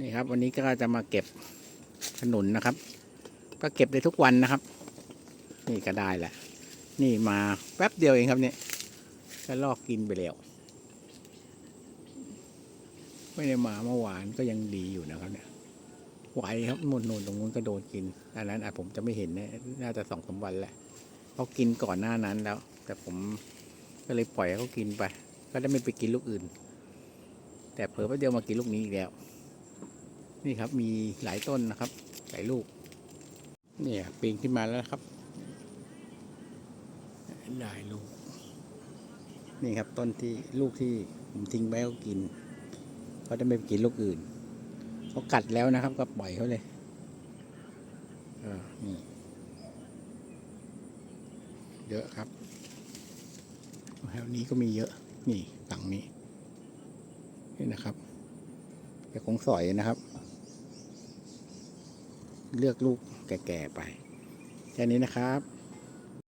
นี่ครับ วันนี้ก็จะมาเก็บขนุนนะครับ ก็เก็บได้ทุกวันนะครับ นี่ก็ได้แหละนี่มาแป๊บเดียวเองครับเนี่ยก็ลอกกินไปแล้วไม่ได้มาเมื่อวานก็ยังดีอยู่นะครับเนี่ยไหวครับมนนูนตรงนู้นก็โดนกินอันนั้นอาจผมจะไม่เห็นนะน่าจะสองสามวันแหละเขากินก่อนหน้านั้นแล้ว แต่ผมก็เลยปล่อยเขากินไป ก็ได้ไม่ไปกินลูกอื่น แต่เผลอแป๊บเดียวมากินลูกนี้อีกแล้ว นี่ครับมีหลายต้นนะครับหลายลูกเนี่ยปีนขึ้นมาแล้วนะครับหลายลูก นี่ครับต้นที่ลูกที่ผมทิ้งไว้เขากินเขาได้ไม่ไปกินลูกอื่นเขากัดแล้วนะครับ ก็ปล่อยเขาเลยเออนี่เยอะครับแถวนี้ก็มีเยอะ นี่หลังนี้ นี่นะครับแต่คงสอยนะครับ เลือกลูกแก่ๆไป แค่นี้นะครับ